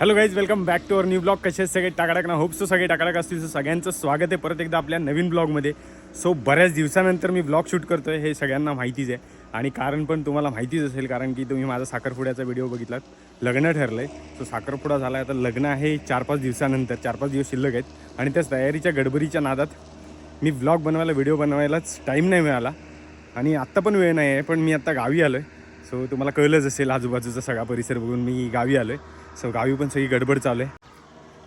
Hello guys welcome back to our new vlog कसे सगळे? टाकाटाक ना होप्स सगळे टाकाटाक असतील. सगळ्यांचं स्वागत आहे परत एकदा आपल्या नवीन ब्लॉगमध्ये सो बऱ्याच दिवसानंतर मी ब्लॉग शूट करतो आहे हे सगळ्यांना माहितीच आहे. आणि कारण पण तुम्हाला माहितीच असेल कारण की तुम्ही माझा साखरपुड्याचा व्हिडिओ बघितलात. लग्न ठरलं आहे सो साखरपुडा झाला आहे आता लग्न आहे चार पाच दिवसानंतर. चार पाच दिवस शिल्लक आहेत. आणि त्याच तयारीच्या गडबडीच्या नादात मी ब्लॉग बनवायला व्हिडिओ बनवायलाच टाईम नाही मिळाला. आणि आत्ता पण वेळ नाही आहे पण मी आत्ता गावी आलो आहे सो तुम्हाला कळलंच असेल आजूबाजूचा सगळा परिसर बघून मी गावी आलो आहे सो गावी पण सगळी गडबड चालू आहे.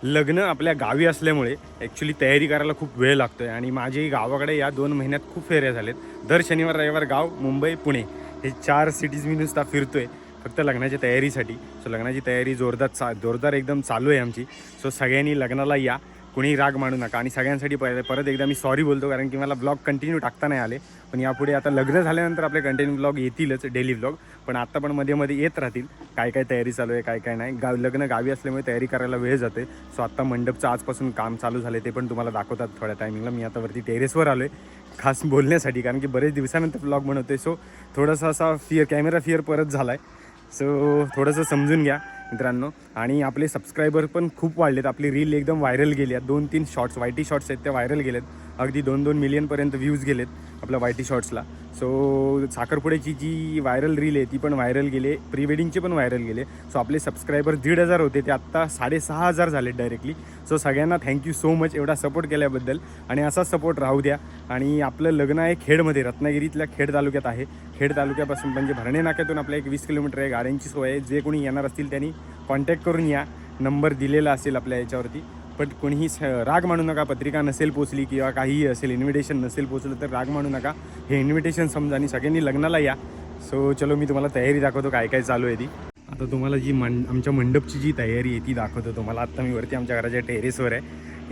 लग्न आपल्या गावी असल्यामुळे ॲक्च्युली तयारी करायला खूप वेळ लागतो आहे आणि माझी गावाकडे या दोन महिन्यात खूप फेऱ्या झालेत. दर शनिवार रविवार गाव मुंबई पुणे हे चार सिटीज मी नुसता फिरतो आहे फक्त लग्नाच्या तयारीसाठी. सो लग्नाची तयारी जोरदार चा जोरदार एकदम चालू आहे आमची. सो सगळ्यांनी लग्नाला या. कुणी राग मानू नका. आणि सगळ्यांसाठी पहिले परत एकदा मी सॉरी बोलतो कारण की मला ब्लॉग कंटिन्यू टाकता नाही आले. पण यापुढे आता लग्न झाल्यानंतर आपले कंटिन्यू ब्लॉग येतीलच डेली ब्लॉग पण आत्ता पण मध्ये मध्ये येत राहतील. काय काय तयारी चालू आहे काय काय नाही. गाव लग्न गावी असल्यामुळे तयारी करायला वेळ जाते सो आत्ता मंडपचं आजपासून काम चालू झाले ते पण तुम्हाला दाखवतात थोड्या टायमिंगला मी आता वरती टेरेसवर आलो आहे खास बोलण्यासाठी कारण की बरेच दिवसानंतर ब्लॉग बनवते सो थोडासा असा फिअर कॅमेरा फिअर परत झाला आहे सो थोडंसं समजून घ्या. मित्रांनो. आणि आपले सबस्क्रायबर पण खूप वाढलेत. आपली रील एकदम व्हायरल गेली आहेत. दोन तीन शॉर्ट्स वायटी शॉर्ट्स आहेत त्या व्हायरल गेल्यात अगदी दोन दोन मिलियनपर्यंत व्ह्यूज गेलेत आपल्या वायटी शॉर्ट्सला सो साखरपुड्याची जी व्हायरल रील आहे ती पण व्हायरल गेले प्री वेडिंगचे पण व्हायरल गेले सो आपले सबस्क्रायबर दीड हजार होते ते आत्ता साडेसहा हजार झाले डायरेक्टली सो सगळ्यांना थँक्यू सो मच एवढा सपोर्ट केल्याबद्दल. आणि असाच सपोर्ट राहू द्या. आणि आपलं लग्न आहे खेडमध्ये रत्नागिरीतल्या खेड तालुक्यात आहे. खेड तालुक्यापासून म्हणजे भरणे नाक्यातून आपल्या एक वीस किलोमीटर आहे. गाड्यांची सोय आहे. जे कोणी येणार असतील त्यांनी कॉन्टॅक्ट करून या. नंबर दिलेला असेल आपल्या याच्यावरती. पण कोणीही स- राग मानू नका पत्रिका नसेल पोचली किंवा काहीही असेल इन्व्हिटेशन नसेल पोचलं तर राग मानू नका. हे इन्व्हिटेशन समजा आणि सगळ्यांनी लग्नाला या. सो चलो मी तुम्हाला तयारी दाखवतो काय काय चालू आहे ती. आता तुम्हाला जी मं आमच्या मंडपची जी तयारी आहे ती दाखवतो तुम्हाला. आत्ता मी वरती आमच्या घराच्या टेरेसवर आहे.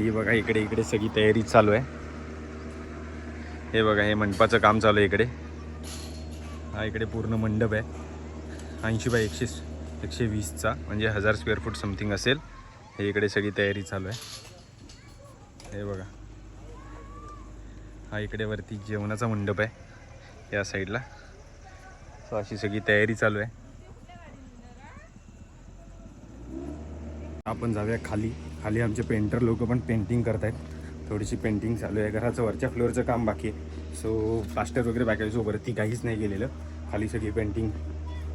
ही बघा इकडे इकडे सगळी तयारी चालू आहे. हे बघा हे मंडपाचं काम चालू आहे इकडे. हा इकडे पूर्ण मंडप आहे. ऐंशी बाय एकशे एकशे वीसचा म्हणजे हजार स्क्वेअर फूट समथिंग असेल. हे इकडे सगळी तयारी चालू आहे. हे बघा. हा इकडे वरती जेवणाचा मंडप आहे या साईडला सो अशी सगळी तयारी चालू आहे. आपण जाऊया खाली. खाली आमचे पेंटर लोक पण पेंटिंग करत आहेत थोडीशी पेंटिंग चालू आहे. घराचं वरच्या फ्लोअरचं काम बाकी आहे. सो प्लास्टर वगैरे बाकी आहे सो वरती काहीच नाही गेलेलं. खाली सगळी पेंटिंग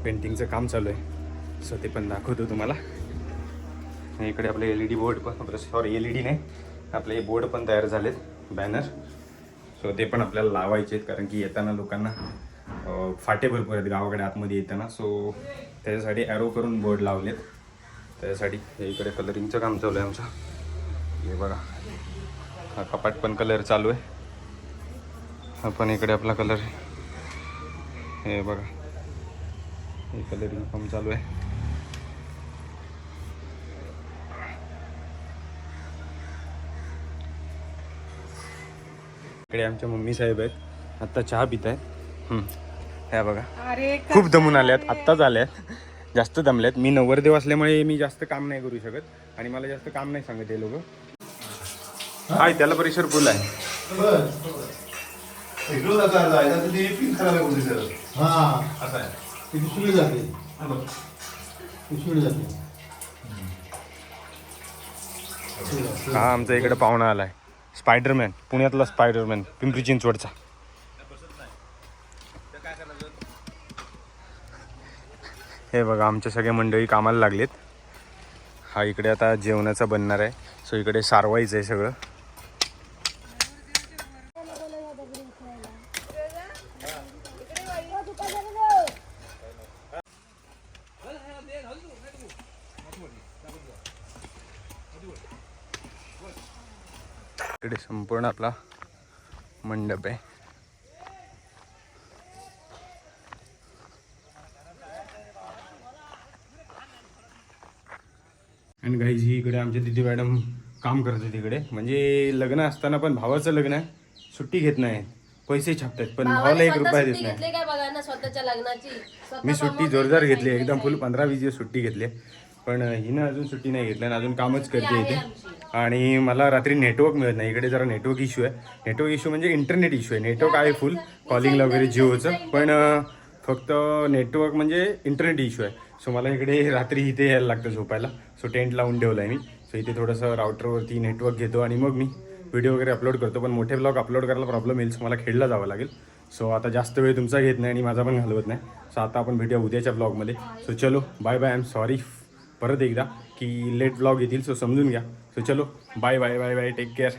पेंटिंगचं काम चालू आहे. सो ते पण दाखवतो तुम्हाला. इकडे आपले एल ई डी बोर्ड पण आपलं सॉरी एल ई डी नाही आपले बोर्ड पण तयार झालेत बॅनर सो ते पण आपल्याला लावायचे आहेत कारण की येताना लोकांना फाटे भरपूर आहेत गावाकडे आतमध्ये येताना. सो त्याच्यासाठी ॲरो करून बोर्ड लावलेत. त्याच्यासाठी हे इकडे कलरिंगचं काम चालू आहे आमचं. हे बघा. हा कपाट पण कलर चालू आहे. हा पण इकडे आपला कलर हे बघा. हे कलरिंग काम चालू आहे. इकडे आमच्या मम्मी साहेब आहेत. आत्ता चहा पित आहेत ह्या बघा. अरे खूप दमून आल्यात आत्ताच आल्यात जास्त दमल्यात मी नवरदेव असल्यामुळे मी जास्त काम नाही करू शकत आणि मला जास्त काम नाही सांगत हे लोक. हाय त्याला परिसर फुल आहे. हा हा आमचा इकडे पाहुणा आलाय. स्पायडरमॅन पुण्यातला स्पायडरमॅन पिंपरी चिंचवडचा. हे बघा आमच्या सगळ्या मंडळी कामाला लागलेत. हा इकडे आता जेवणाचा बनणार आहे. सो इकडे सारवायचं आहे सगळं. इकडे संपूर्ण आपला मंडप आहे. आणि गाईज ही इकडे आमच्या दिदी मॅडम काम करते तिकडे म्हणजे लग्न असताना पण भावाचं लग्न आहे सुट्टी घेत नाही. पैसे छापतात पण भावाला एक रुपया देत नाही. मी सुट्टी जोरदार घेतली एकदम फुल पंधरा वीस दिवस सुट्टी घेतली. पण हिनं अजून सुट्टी नाही घेतली आणि अजून कामच करते इथे. आणि मला रात्री नेटवर्क मिळत नाही. इकडे जरा नेटवर्क इश्यू आहे. नेटवर्क इश्यू म्हणजे इंटरनेट इश्यू आहे. नेटवर्क आहे फुल कॉलिंगला वगैरे जिओचं. पण फक्त नेटवर्क म्हणजे इंटरनेट इश्यू आहे. सो मला इकडे रात्री इथे यायला लागतं झोपायला. सो टेंट लावून ठेवलं आहे मी. सो इथे थोडंसं राऊटरवरती नेटवर्क घेतो आणि मग मी व्हिडिओ वगैरे अपलोड करतो. पण मोठे ब्लॉग अपलोड करायला प्रॉब्लेम येईल. सो मला खेळला जावं लागेल. सो आता जास्त वेळ तुमचा घेत नाही आणि माझा पण घालवत नाही. सो आता आपण भेटूया उद्याच्या ब्लॉगमध्ये सो चलो bye bye I am sorry परत एकदा की लेट ब्लॉग येतील सो समजून घ्या. सो चलो bye bye bye bye take care